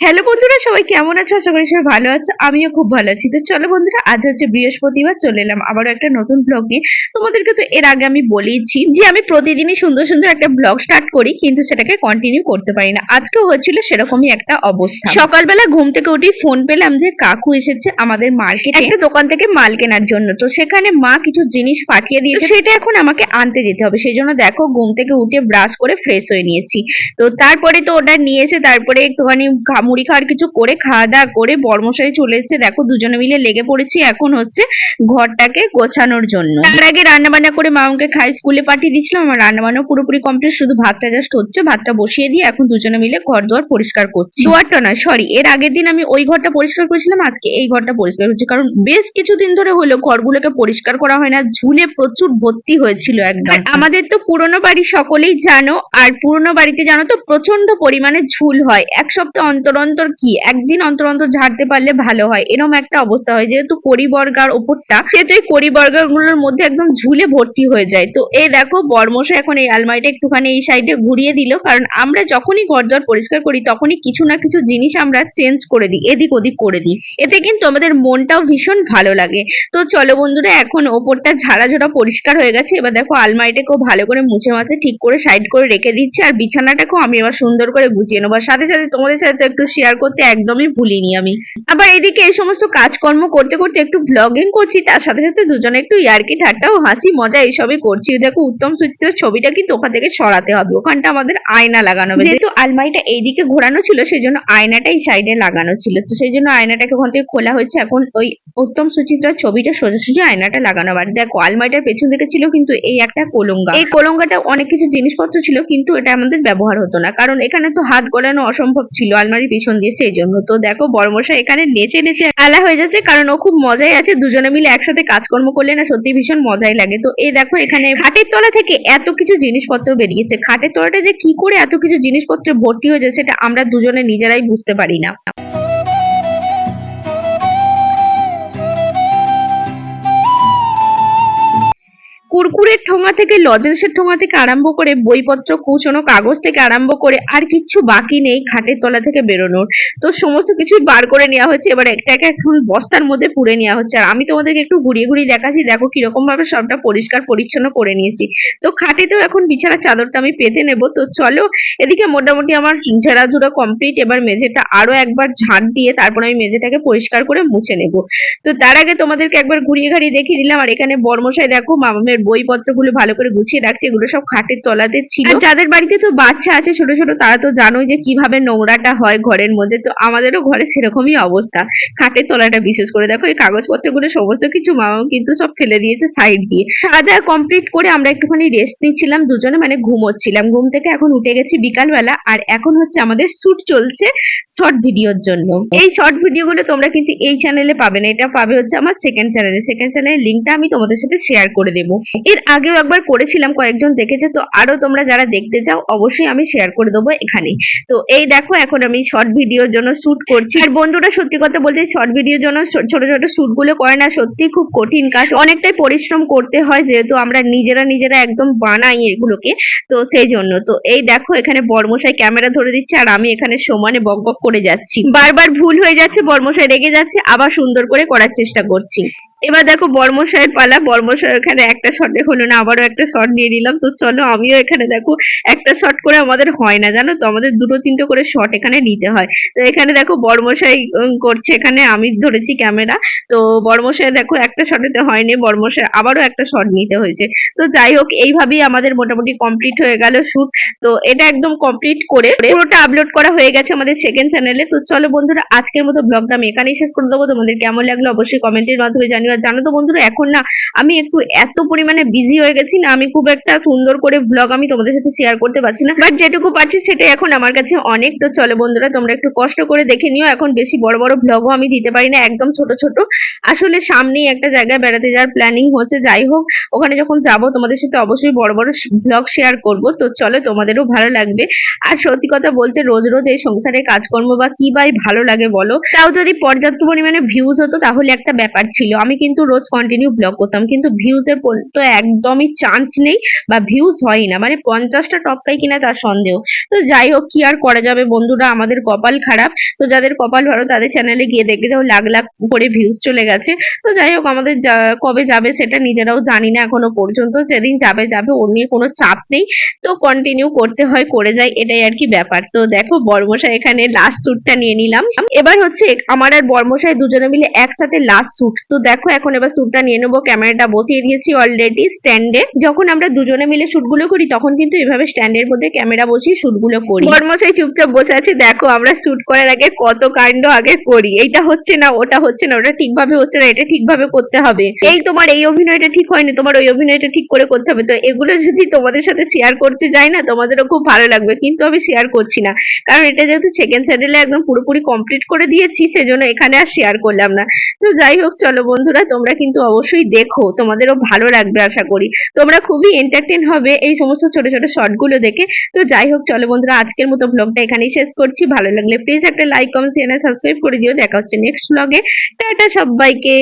Hello বন্ধুরা, সবাই কেমন আছো? আশা করি সবাই ভালো আছো। আমিও খুব ভালো আছি। তো চলো বন্ধুরা, আজ হচ্ছে বৃহস্পতিবার, চলে এলাম আবারও একটা নতুন ব্লগ তোমাদেরকে তো এর আগে আমি বলেইছি যে, আমি প্রতিদিনই সুন্দর সুন্দর একটা ব্লগ স্টার্ট করি, কিন্তু সেটাকে কন্টিনিউ করতে পারি না। আজকেও হয়েছিল সেরকমই একটা অবস্থা। সকালবেলা ঘুম থেকে উঠে ফোন পেলাম যে, কাকু এসেছে আমাদের মার্কেট একটা দোকান থেকে মাল কেনার জন্য। তো সেখানে মা কিছু জিনিস পাঠিয়ে দিয়েছে। সেটা এখন আমাকে আনতে যেতে হবে। সেই জন্য দেখো, ঘুম থেকে উঠে ব্রাশ করে ফ্রেশ হয়ে নিয়েছি। তো তারপরে তো ওটা নিয়েছে, তারপরে একটুখানি মুড়ি খাওয়ার কিছু করে খাওয়া দাওয়া করে বর্মশাই চলে এসেছে। দেখো দুজনে মিলে লেগে পড়েছি এখন হচ্ছে ঘরটাকে গোছানোর জন্য। তার আগে রান্না বান্না করে মামাকে খাই স্কুলে পাঠিয়ে দিয়েছিলাম আমার রান্না বান্না পুরোপুরি কমপ্লিট শুধু ভাতটা জাস্ট হচ্ছে ভাতটা বসিয়ে দিয়ে এখন দুজনে মিলে ঘর দুয়ার পরিষ্কার করছি। দুয়ারটা নয় সরি এর আগের দিন আমি ওই ঘরটা পরিষ্কার করেছিলাম আজকে এই ঘরটা পরিষ্কার করছি। কারণ বেশ কিছুদিন ধরে হলো ঘরগুলোকে পরিষ্কার করা হয় না ঝুলে প্রচুর ভর্তি হয়েছিল একদম। আমাদের তো পুরোনো বাড়ি সকলেই জানো আর পুরোনো বাড়িতে জানো তো প্রচণ্ড পরিমাণে ঝুল হয়। এক সপ্তাহ অন্তর অন্তর কি? একদিন অন্তর অন্তর ঝাড়তে পারলে ভালো হয়। এরকম একটা অবস্থা হয়। যেহেতু করিবর্গার ওপরটা, সেহেতু এই করিবর্গারগুলোর মধ্যে একদম ঝুলে ভর্তি হয়ে যায়। তো এই দেখো, বর্মশা এখন এই আলমারিটা একটুখানি এই সাইডে ঘুরিয়ে দিল। কারণ আমরা যখনই ঘর দর পরিষ্কার করি, তখনই কিছু না কিছু জিনিস আমরা চেঞ্জ করে দিই, এদিক ওদিক করে দিই। এতে কিন্তু আমাদের মনটাও ভীষণ ভালো লাগে। তো চলো বন্ধুরা, এখন ওপরটা ঝাড়া ঝাড়া পরিষ্কার হয়ে গেছে। এবার দেখো আলমারিটাকেও ভালো করে মুছে মাছে ঠিক করে সাইড করে রেখে দিচ্ছি। আর বিছানাটাকেও আমি এবার সুন্দর করে গুছিয়ে নেব। সাথে সাথে তোমাদের সাথে একটু শেয়ার করতে একদমই ভুলিনি আমি। আবার এদিকে এই সমস্ত কাজকর্ম করতে করতে একটু ব্লগিং করছি, তার সাথে সাথে দুজনে একটু ইয়ার্কি ঠাট্টা ও হাসি মজা এইসবই করছি। দেখো উত্তম সুচিত্রের ছবিটা কিন্তু ওখান থেকে সরাতে হবে, ওখানটা আমাদের আয়না লাগানো হবে। যেহেতু আলমারিটা এইদিকে ঘোরানো ছিল সেই জন্য আয়নাটাই সাইডে লাগানো ছিল। তো সেই জন্য আয়নাটাকে ওখান থেকে খোলা হয়েছে, এখন ওই উত্তম সুচিত্রার ছবিটা সোজাসুজি আয়নাটা লাগানো হবে। দেখো আলমারিটার পেছন দিকে ছিল কিন্তু এই একটা কোলঙ্গা। এই কোলঙ্গাটা অনেক কিছু জিনিসপত্র ছিল, কিন্তু এটা আমাদের ব্যবহার হতো না, কারণ এখানে তো হাত গলানো অসম্ভব ছিল, আলমারির পিছন দিয়ে সেই জন্য। তো দেখো বর্মশা এখানে নেচে নেচে আলা হয়ে যাচ্ছে, কারণ ও খুব মজাই আছে, দুজনে মিলে একসাথে কাজকর্ম করলে না সত্যি ভীষণ মজাই লাগে। তো এই দেখো, এখানে খাটের তলা থেকে এত কিছু জিনিসপত্র বেরিয়েছে। খাটের তলাটা যে কি করে এত কিছু জিনিসপত্রে ভর্তি হয়ে যাচ্ছে সেটা আমরা দুজনে নিজেরাই বুঝতে পারি না। কুরকুরের ঠোঙা থেকে, লজেন্সের ঠোঙা থেকে আরম্ভ করে বইপত্র, কুচনো কাগজ থেকে আরম্ভ করে আর কিচ্ছু বাকি নেই খাটের তলা থেকে বেরোনোর। তো সমস্ত কিছুই বার করে নেওয়া হচ্ছে এবার একটা একটা এখন বস্তার মধ্যে পুরে নেওয়া হচ্ছে। আর আমি তোমাদেরকে একটু ঘুরিয়ে ঘুরিয়ে দেখাচ্ছি। দেখো কীরকম ভাবে সবটা পরিষ্কার পরিচ্ছন্ন করে নিয়েছি। তো খাটেতেও এখন বিছানার চাদরটা আমি পেতে নেব। তো চলো, এদিকে মোটামুটি আমার ঝেড়াঝুড়া কমপ্লিট এবার মেঝেটা আরও একবার ঝাঁট দিয়ে তারপর আমি মেঝেটাকে পরিষ্কার করে মুছে নেব। তো তার আগে তোমাদেরকে একবার ঘুরিয়ে ঘাড়িয়ে দেখিয়ে দিলাম। আর এখানে বর্মশাই দেখো, মামামের বইপত্রগুলো ভালো করে গুছিয়ে রাখছে, এগুলো সব খাটের তলাতে ছিল। যাদের বাড়িতে তো বাচ্চা আছে ছোট ছোট, তারা তো জানোই যে কীভাবে নোংরাটা হয় ঘরের মধ্যে। তো আমাদেরও ঘরে সেরকমই অবস্থা। খাটের তলাটা বিশেষ করে দেখো, এই কাগজপত্রগুলো সমস্ত কিছু মামাও কিন্তু সব ফেলে দিয়েছে সাইড দিয়ে। দাওয়া কমপ্লিট করে আমরা একটুখানি রেস্ট নিচ্ছিলাম, দুজনে মানে ঘুমোচ্ছিলাম। ঘুম থেকে এখন উঠে গেছি বিকালবেলা, আর এখন হচ্ছে আমাদের শুট চলছে শর্ট ভিডিওর জন্য। এই শর্ট ভিডিওগুলো তোমরা কিন্তু এই চ্যানেলে পাবে না, এটা পাবে হচ্ছে আমার সেকেন্ড চ্যানেলে সেকেন্ড চ্যানেলের লিঙ্কটা আমি তোমাদের সাথে শেয়ার করে দেবো। এর আগেও একবার করেছিলাম কয়েকজন দেখেছে, তো আরও তোমরা যারা দেখতে চাও, অবশ্যই আমি শেয়ার করে দেবো এখানে। তো এই দেখো, এখন আমি শর্ট ভিডিওর জন্য শুট করছি। আর বন্ধুরা, সত্যি কথা বলতে শর্ট ভিডিওর জন্য ছোট ছোট শুটগুলো করে না, সত্যি খুব কঠিন কাজ। অনেকটাই পরিশ্রম করতে হয়, যেহেতু আমরা নিজেরা নিজেরা একদম বানাই এগুলোকে, তো সেই জন্য। তো এই দেখো, এখানে বর্মশাই ক্যামেরা ধরে দিচ্ছে, আর আমি এখানে সমানে বক বক করে যাচ্ছি। বারবার ভুল হয়ে যাচ্ছে বর্মশাই রেগে যাচ্ছে, আবার সুন্দর করে করার চেষ্টা করছি। এবার দেখো বর্মশাইয়ের পালা। বর্মশাই এখানে একটা শটে হলো না আবারও একটা শট নিয়ে নিলাম তো চলো, আমিও এখানে দেখো, একটা শট করে আমাদের হয় না, জানো তো? আমাদের দুটো তিনটে করে শট এখানে নিতে হয়। তো এখানে দেখো বর্মশাই করছে এখানে, আমি ধরেছি ক্যামেরা তো বর্মশাই দেখো, একটা শটেতে হয়নি। বর্মশাই আবারও একটা শট নিতে হয়েছে। তো যাই হোক, এইভাবেই আমাদের মোটামুটি কমপ্লিট হয়ে গেল শুট তো এটা একদম কমপ্লিট করে পুরোটা আপলোড করা হয়ে গেছে আমাদের সেকেন্ড চ্যানেলে তো চলো বন্ধুরা, আজকের মতো ব্লগটা আমি এখানেই শেষ করে দেবো। তোমাদের কেমন লাগল অবশ্যই কমেন্টের মাধ্যমে জানিও। জানো তো বন্ধুরা, এখন না আমি একটু এত পরিমাণে বিজি হয়ে গেছি না, আমি খুব একটা সুন্দর করে ব্লগ আমি তোমাদের সাথে শেয়ার করতে পারছি না। বাট যেটুকু পারছি সেটাই এখন আমার কাছে অনেক। তো চলো বন্ধুরা, তোমরা একটু কষ্ট করে দেখে নিও, এখন বেশি বড় বড় ব্লগও আমি দিতে পারি না, একদম ছোট ছোট। আসলে সামনেই একটা জায়গায় বেড়াতে যাওয়ার প্ল্যানিং হচ্ছে, যাই হোক, ওখানে যখন যাব তোমাদের সাথে অবশ্যই বড় বড় ব্লগ শেয়ার করব। তো চলো, তোমাদেরও ভালো লাগবে। আর সত্যি কথা বলতে রোজ রোজ এই সংসারের কাজকর্ম বা কি বাই ভালো লাগে বলো, তাও যদি পর্যাপ্ত পরিমাণে ভিউজ হতো তাহলে একটা ব্যাপার ছিল। আমি কিন্তু রোজ কন্টিনিউ ব্লগ করতাম। কিন্তু ভিউজের তো একদমই চান্স নেই বা ভিউজ হয় না। মানে পঞ্চাশটা টপকাই কিনা তার সন্দেহ। তো যাই হোক, কি আর করা যাবে বন্ধুরা? আমাদের কপাল খারাপ। তো যাদের কপাল ভালো, তাদের চ্যানেলে গিয়ে দেখে যাও লাখ লাখ করে ভিউজ চলে গেছে। তো যাই হোক, আমাদের কবে যাবে সেটা নিজেরাও জানি না এখনও পর্যন্ত। যেদিন যাবে যাবে, ওর নিয়ে কোনো চাপ নেই। তো কন্টিনিউ করতে হয়, করে যাই এটাই আর কি ব্যাপার। তো দেখো, বর্মশাই এখানে লাস্ট স্যুটটা নিয়ে নিলাম। এবার হচ্ছে, আমার আর বর্মশাই দুজনে মিলে একসাথে লাস্ট স্যুট তো দেখো এখন এবার শ্যুটটা নিয়ে নেব। ক্যামেরাটা বসিয়ে দিয়েছি অলরেডি স্ট্যান্ডে যখন আমরা দুজনে মিলে শুটগুলো করি, তখন কিন্তু এভাবে স্ট্যান্ডের মধ্যে ক্যামেরা বসিয়ে শুটগুলো করি। বর্মশাই চুপচাপ বসে আছে। দেখো, আমরা শুট করার আগে কত কাণ্ড আগে করি। এইটা হচ্ছে না, ওটা হচ্ছে না, ওটা ঠিকভাবে হচ্ছে না, এটা ঠিকভাবে করতে হবে। এই তোমার এই অভিনয়টা ঠিক হয়নি, তোমার ওই অভিনয়টা ঠিক করে করতে হবে। তো এগুলো যদি তোমাদের সাথে শেয়ার করতে যাই না, তোমাদেরও খুব ভালো লাগবে। কিন্তু আমি শেয়ার করছি না। কারণ এটা যেহেতু সেকেন্ড চ্যানেলে একদম পুরোপুরি কমপ্লিট করে দিয়েছি, সেজন্য এখানে আর শেয়ার করলাম না। তো যাই হোক, চলো বন্ধুরা তোমরা কিন্তু অবশ্যই দেখো, তোমাদেরও ভালো লাগবে আশা করি। তোমরা খুবই এন্টারটেন হবে এই সমস্ত ছোট ছোট শর্টগুলো দেখে। তো যাই হোক, চলো বন্ধুরা, আজকের মতো ব্লগটা এখানেই শেষ করছি। ভালো লাগলে প্লিজ একটা লাইক কমেন্ট শেয়ার সাবস্ক্রাইব করে দিও। দেখা হচ্ছে নেক্সট ব্লগে টাটা সবাইকে।